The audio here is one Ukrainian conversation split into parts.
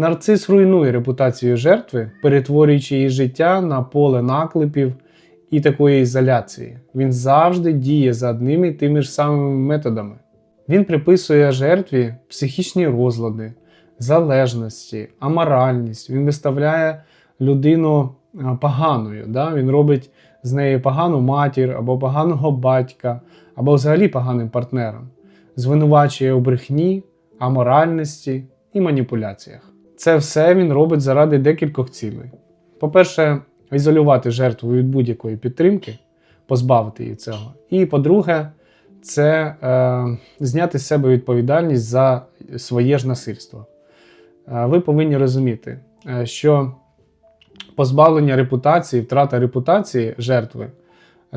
Нарцис руйнує репутацію жертви, перетворюючи її життя на поле наклепів і такої ізоляції. Він завжди діє за одними і тими ж самими методами. Він приписує жертві психічні розлади, залежності, аморальність. Він виставляє людину поганою. Да? Він робить з неї погану матір або поганого батька, або взагалі поганим партнером, звинувачує у брехні, аморальності і маніпуляціях. Це все він робить заради декількох цілей. По-перше, ізолювати жертву від будь-якої підтримки, позбавити її цього. І по-друге, це е, зняти з себе відповідальність за своє ж насильство. Е, ви повинні розуміти, е, що позбавлення репутації, втрата репутації жертви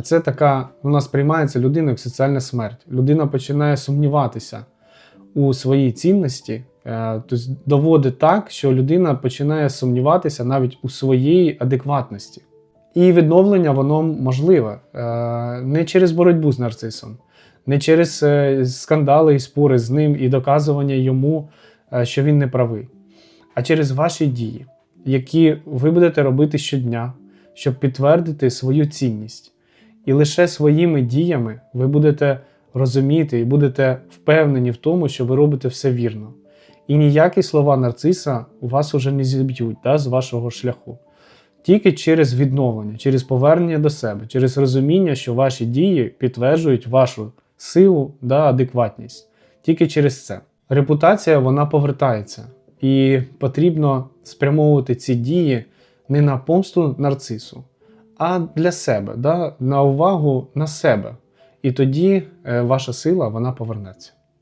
це така, вона сприймається людиною як соціальна смерть. Людина починає сумніватися у своїй цінності, тобто доводить так, що людина починає сумніватися навіть у своїй адекватності. І відновлення воно можливе е, не через боротьбу з нарцисом, не через е, скандали і спори з ним і доказування йому, е, що він не правий, а через ваші дії, які ви будете робити щодня, щоб підтвердити свою цінність. І лише своїми діями ви будете розуміти і будете впевнені в тому, що ви робите все вірно. І ніякі слова нарциса вас уже не зіб'ють да, з вашого шляху. Тільки через відновлення, через повернення до себе, через розуміння, що ваші дії підтверджують вашу силу да, адекватність. Тільки через це. Репутація вона повертається, і потрібно спрямовувати ці дії не на помсту нарцису, а для себе, да, на увагу на себе. І тоді е, ваша сила вона повернеться.